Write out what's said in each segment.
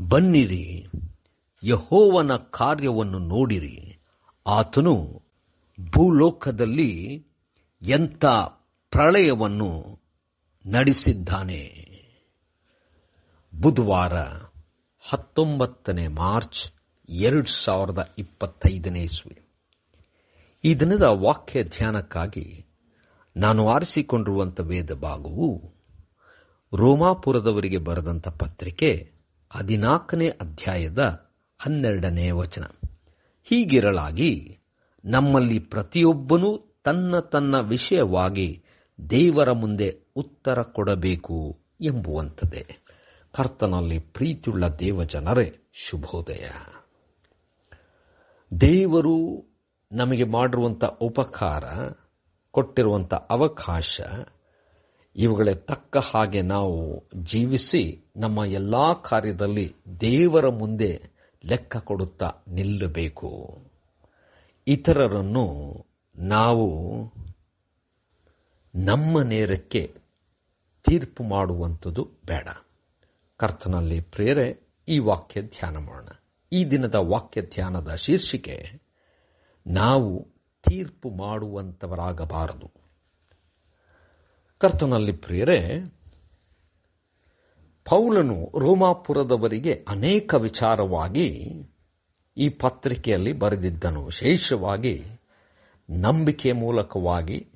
ಬನ್ನಿರಿ, ಯಹೋವನ ಕಾರ್ಯವನ್ನು ನೋಡಿರಿ. ಆತನು ಭೂಲೋಕದಲ್ಲಿ ಎಂಥ ಪ್ರಳಯವನ್ನು ನಡೆಸಿದ್ದಾನೆ. ಬುಧವಾರ ಹತ್ತೊಂಬತ್ತನೇ ಮಾರ್ಚ್ ಎರಡು ಸಾವಿರದ ಇಪ್ಪತ್ತೈದನೇ ಇಸ್ವಿ. ಈ ದಿನದ ವಾಕ್ಯ ಧ್ಯಾನಕ್ಕಾಗಿ ನಾನು ಆರಿಸಿಕೊಂಡಿರುವಂಥ ವೇದ ಭಾಗವು ರೋಮಾಪುರದವರಿಗೆ ಬರೆದಂಥ ಪತ್ರಿಕೆ ಹದಿನಾಲ್ಕನೇ ಅಧ್ಯಾಯದ ಹನ್ನೆರಡನೇ ವಚನ. ಹೀಗಿರಲಾಗಿ ನಮ್ಮಲ್ಲಿ ಪ್ರತಿಯೊಬ್ಬನೂ ತನ್ನ ತನ್ನ ವಿಷಯವಾಗಿ ದೇವರ ಮುಂದೆ ಉತ್ತರ ಕೊಡಬೇಕು ಎಂಬುವಂಥದ್ದೇ. ಕರ್ತನಲ್ಲಿ ಪ್ರೀತಿಯುಳ್ಳ ದೇವಜನರೇ, ಶುಭೋದಯ. ದೇವರು ನಮಗೆ ಮಾಡಿರುವಂಥ ಉಪಕಾರ, ಕೊಟ್ಟಿರುವಂಥ ಅವಕಾಶ ಇವುಗಳ ತಕ್ಕ ಹಾಗೆ ನಾವು ಜೀವಿಸಿ ನಮ್ಮ ಎಲ್ಲ ಕಾರ್ಯದಲ್ಲಿ ದೇವರ ಮುಂದೆ ಲೆಕ್ಕ ಕೊಡುತ್ತಾ ನಿಲ್ಲಬೇಕು. ಇತರರನ್ನು ನಾವು ನಮ್ಮ ನೇರಕ್ಕೆ ತೀರ್ಪು ಮಾಡುವಂಥದ್ದು ಬೇಡ. ಕರ್ತನಲ್ಲಿ ಪ್ರೇರೆ, ಈ ವಾಕ್ಯ ಧ್ಯಾನ ಮಾಡೋಣ. ಈ ದಿನದ ವಾಕ್ಯ ಧ್ಯಾನದ ಶೀರ್ಷಿಕೆ, ನಾವು ತೀರ್ಪು ಮಾಡುವಂಥವರಾಗಬಾರದು. ಕರ್ತನಲ್ಲಿ ಪ್ರಿಯರೇ, ಪೌಲನು ರೋಮಾಪುರದವರಿಗೆ ಅನೇಕ ವಿಚಾರವಾಗಿ ಈ ಪತ್ರಿಕೆಯಲ್ಲಿ ಬರೆದಿದ್ದನು ವಿಶೇಷವಾಗಿ ನಂಬಿಕೆ ಮೂಲಕವಾಗಿ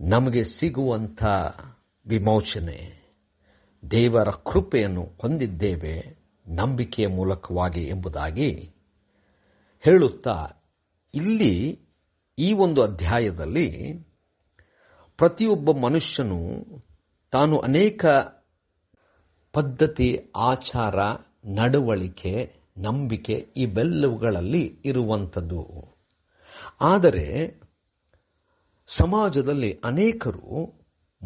ನಮಗೆ ಸಿಗುವಂಥ ವಿಮೋಚನೆ, ದೇವರ ಕೃಪೆಯನ್ನು ಹೊಂದಿದ್ದೇವೆ ನಂಬಿಕೆಯ ಮೂಲಕವಾಗಿ ಎಂಬುದಾಗಿ ಹೇಳುತ್ತಾ ಇಲ್ಲಿ ಈ ಒಂದು ಅಧ್ಯಾಯದಲ್ಲಿ ಪ್ರತಿಯೊಬ್ಬ ಮನುಷ್ಯನು ತಾನು ಅನೇಕ ಪದ್ಧತಿ, ಆಚಾರ, ನಡವಳಿಕೆ, ನಂಬಿಕೆ ಇವೆಲ್ಲವುಗಳಲ್ಲಿ ಇರುವಂಥದ್ದು. ಆದರೆ ಸಮಾಜದಲ್ಲಿ ಅನೇಕರು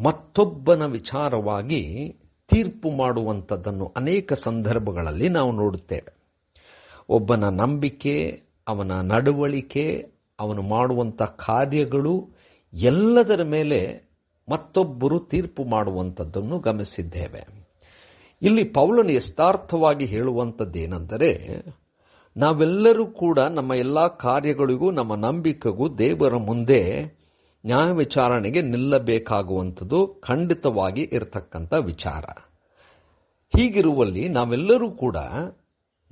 ಮತ್ತೊಬ್ಬನ ವಿಚಾರವಾಗಿ ತೀರ್ಪು ಮಾಡುವಂಥದ್ದನ್ನು ಅನೇಕ ಸಂದರ್ಭಗಳಲ್ಲಿ ನಾವು ನೋಡುತ್ತೇವೆ. ಒಬ್ಬನ ನಂಬಿಕೆ, ಅವನ ನಡವಳಿಕೆ, ಅವನು ಮಾಡುವಂಥ ಕಾರ್ಯಗಳು ಎಲ್ಲದರ ಮೇಲೆ ಮತ್ತೊಬ್ಬರು ತೀರ್ಪು ಮಾಡುವಂಥದ್ದನ್ನು ಗಮನಿಸಿದ್ದೇವೆ. ಇಲ್ಲಿ ಪೌಲನು ಯಥಾರ್ಥವಾಗಿ ಹೇಳುವಂಥದ್ದೇನೆಂದರೆ, ನಾವೆಲ್ಲರೂ ಕೂಡ ನಮ್ಮ ಎಲ್ಲ ಕಾರ್ಯಗಳಿಗೂ, ನಮ್ಮ ನಂಬಿಕೆಗೂ ದೇವರ ಮುಂದೆ ನ್ಯಾಯ ವಿಚಾರಣೆಗೆ ನಿಲ್ಲಬೇಕಾಗುವಂಥದ್ದು ಖಂಡಿತವಾಗಿ ಇರತಕ್ಕಂಥ ವಿಚಾರ. ಹೀಗಿರುವಲ್ಲಿ ನಾವೆಲ್ಲರೂ ಕೂಡ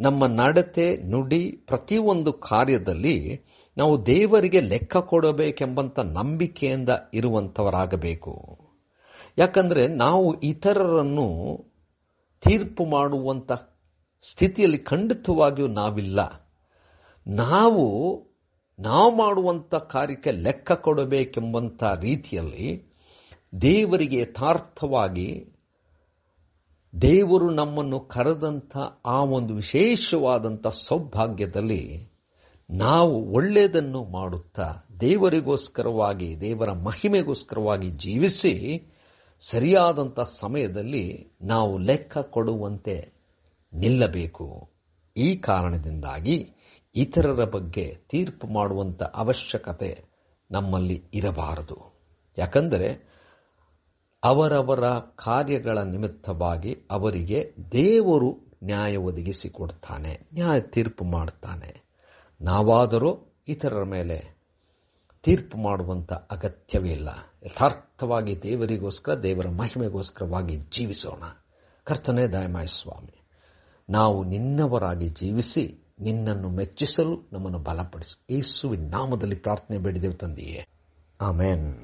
ನಮ್ಮ ನಡತೆ, ನುಡಿ ಪ್ರತಿಯೊಂದು ಕಾರ್ಯದಲ್ಲಿ ನಾವು ದೇವರಿಗೆ ಲೆಕ್ಕ ಕೊಡಬೇಕೆಂಬಂಥ ನಂಬಿಕೆಯಿಂದ ಇರುವಂಥವರಾಗಬೇಕು. ಯಾಕಂದರೆ ನಾವು ಇತರರನ್ನು ತೀರ್ಪು ಮಾಡುವಂಥ ಸ್ಥಿತಿಯಲ್ಲಿ ಖಂಡಿತವಾಗಿಯೂ ನಾವಿಲ್ಲ. ನಾವು ನಾವು ಮಾಡುವಂಥ ಕಾರ್ಯಕ್ಕೆ ಲೆಕ್ಕ ಕೊಡಬೇಕೆಂಬಂಥ ರೀತಿಯಲ್ಲಿ ದೇವರಿಗೆ ಯಥಾರ್ಥವಾಗಿ ದೇವರು ನಮ್ಮನ್ನು ಕರೆದಂಥ ಆ ಒಂದು ವಿಶೇಷವಾದಂಥ ಸೌಭಾಗ್ಯದಲ್ಲಿ ನಾವು ಒಳ್ಳೆಯದನ್ನು ಮಾಡುತ್ತಾ ದೇವರಿಗೋಸ್ಕರವಾಗಿ, ದೇವರ ಮಹಿಮೆಗೋಸ್ಕರವಾಗಿ ಜೀವಿಸಿ ಸರಿಯಾದಂಥ ಸಮಯದಲ್ಲಿ ನಾವು ಲೆಕ್ಕ ಕೊಡುವಂತೆ ನಿಲ್ಲಬೇಕು. ಈ ಕಾರಣದಿಂದಾಗಿ ಇತರರ ಬಗ್ಗೆ ತೀರ್ಪು ಮಾಡುವಂಥ ಅವಶ್ಯಕತೆ ನಮ್ಮಲ್ಲಿ ಇರಬಾರದು. ಯಾಕಂದರೆ ಅವರವರ ಕಾರ್ಯಗಳ ನಿಮಿತ್ತವಾಗಿ ಅವರಿಗೆ ದೇವರು ನ್ಯಾಯ ಒದಗಿಸಿಕೊಡ್ತಾನೆ, ನ್ಯಾಯ ತೀರ್ಪು ಮಾಡ್ತಾನೆ. ನಾವಾದರೂ ಇತರರ ಮೇಲೆ ತೀರ್ಪು ಮಾಡುವಂಥ ಅಗತ್ಯವೇ ಇಲ್ಲ. ಯಥಾರ್ಥವಾಗಿ ದೇವರಿಗೋಸ್ಕರ, ದೇವರ ಮಹಿಮೆಗೋಸ್ಕರವಾಗಿ ಜೀವಿಸೋಣ. ಕರ್ತನೇ ದಯಮಾಯ ಸ್ವಾಮಿ, ನಾವು ನಿನ್ನವರಾಗಿ ಜೀವಿಸಿ ನಿನ್ನನ್ನು ಮೆಚ್ಚಿಸಲು ನಮ್ಮನ್ನು ಬಲಪಡಿಸು. ಯೇಸುವಿನ ನಾಮದಲ್ಲಿ ಪ್ರಾರ್ಥನೆ ಬೇಡಿದೆವು ತಂದೆಯೇ. ಆಮೇನ್.